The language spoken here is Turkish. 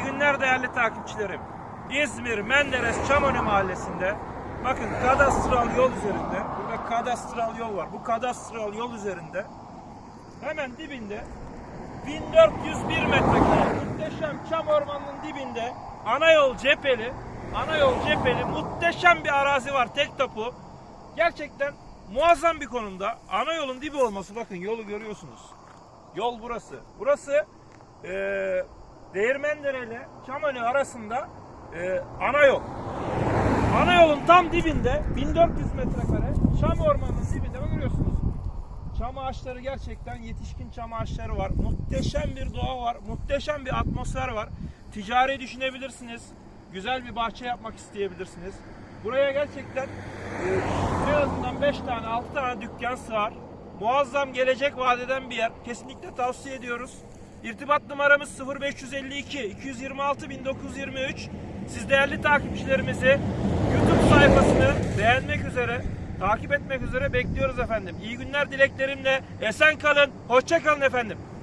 İyi günler değerli takipçilerim. İzmir Menderes Çamönü mahallesinde bakın kadastral yol üzerinde burada kadastral yol var. Bu kadastral yol üzerinde hemen dibinde 1401 metrekare muhteşem çam ormanının dibinde ana yol cepheli ana yol cepheli muhteşem bir arazi var tek tapu. Gerçekten muazzam bir konumda. Ana yolun dibi olması bakın yolu görüyorsunuz. Yol burası. Burası eee Değirmendere ile Çamönü arasında eee ana yol. Ana yolun tam dibinde 1400 metrekare çam ormanının dibinde görüyorsunuz. Çam ağaçları gerçekten yetişkin çam ağaçları var. Muhteşem bir doğa var. Muhteşem bir atmosfer var. Ticari düşünebilirsiniz. Güzel bir bahçe yapmak isteyebilirsiniz. Buraya gerçekten e, en azından 5 tane 6 tane dükkan sığar. Muazzam gelecek vadeden bir yer. Kesinlikle tavsiye ediyoruz. İrtibat numaramız 0552 226 1923. Siz değerli takipçilerimizi YouTube sayfasını beğenmek üzere, takip etmek üzere bekliyoruz efendim. İyi günler dileklerimle. Esen kalın, hoşça kalın efendim.